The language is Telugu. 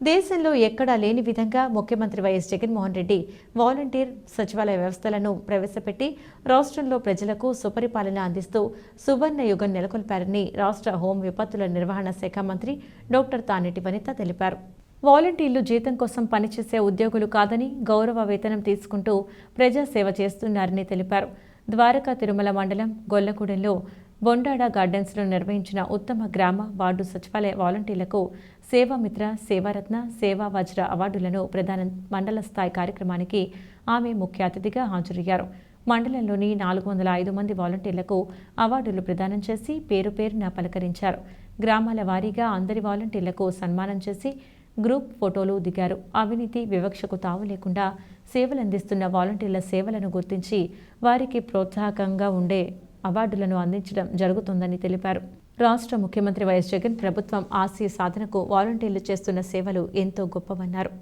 దేశంలో ఎక్కడా లేని విధంగా ముఖ్యమంత్రి వైఎస్ జగన్మోహన్ రెడ్డి వాలంటీర్ సచివాలయ వ్యవస్థలను ప్రవేశపెట్టి రాష్ట్రంలో ప్రజలకు సుపరిపాలన అందిస్తూ సువర్ణ యుగం నెలకొల్పారని రాష్ట్ర హోం విపత్తుల నిర్వహణ శాఖ మంత్రి డాక్టర్ తానేటి వనిత తెలిపారు. వాలంటీర్లు జీతం కోసం పనిచేసే ఉద్యోగులు కాదని గౌరవ వేతనం తీసుకుంటూ ప్రజాసేవ చేస్తున్నారని తెలిపారు. ద్వారకా తిరుమల మండలం గొల్లగూడెంలో బొండాడ గార్డెన్స్లో నిర్వహించిన ఉత్తమ గ్రామ వార్డు సచివాలయ వాలంటీర్లకు సేవామిత్ర సేవారత్న సేవా వజ్ర అవార్డులను ప్రధాన మండల స్థాయి కార్యక్రమానికి ఆమె ముఖ్య అతిథిగా హాజరయ్యారు. మండలంలోని నాలుగు వందల ఐదు మంది వాలంటీర్లకు అవార్డులు ప్రదానం చేసి పేరు పేరున పలకరించారు. గ్రామాల వారీగా అందరి వాలంటీర్లకు సన్మానం చేసి గ్రూప్ ఫోటోలు దిగారు. అవినీతి వివక్షకు తావు లేకుండా సేవలందిస్తున్న వాలంటీర్ల సేవలను గుర్తించి వారికి ప్రోత్సాహకంగా ఉండే అవార్డులను అందించడం జరుగుతుందని తెలిపారు. రాష్ట్ర ముఖ్యమంత్రి వైఎస్ జగన్ ప్రభుత్వం ఆశయ సాధనకు వాలంటీర్లు చేస్తున్న సేవలు ఎంతో గొప్పవన్నారు.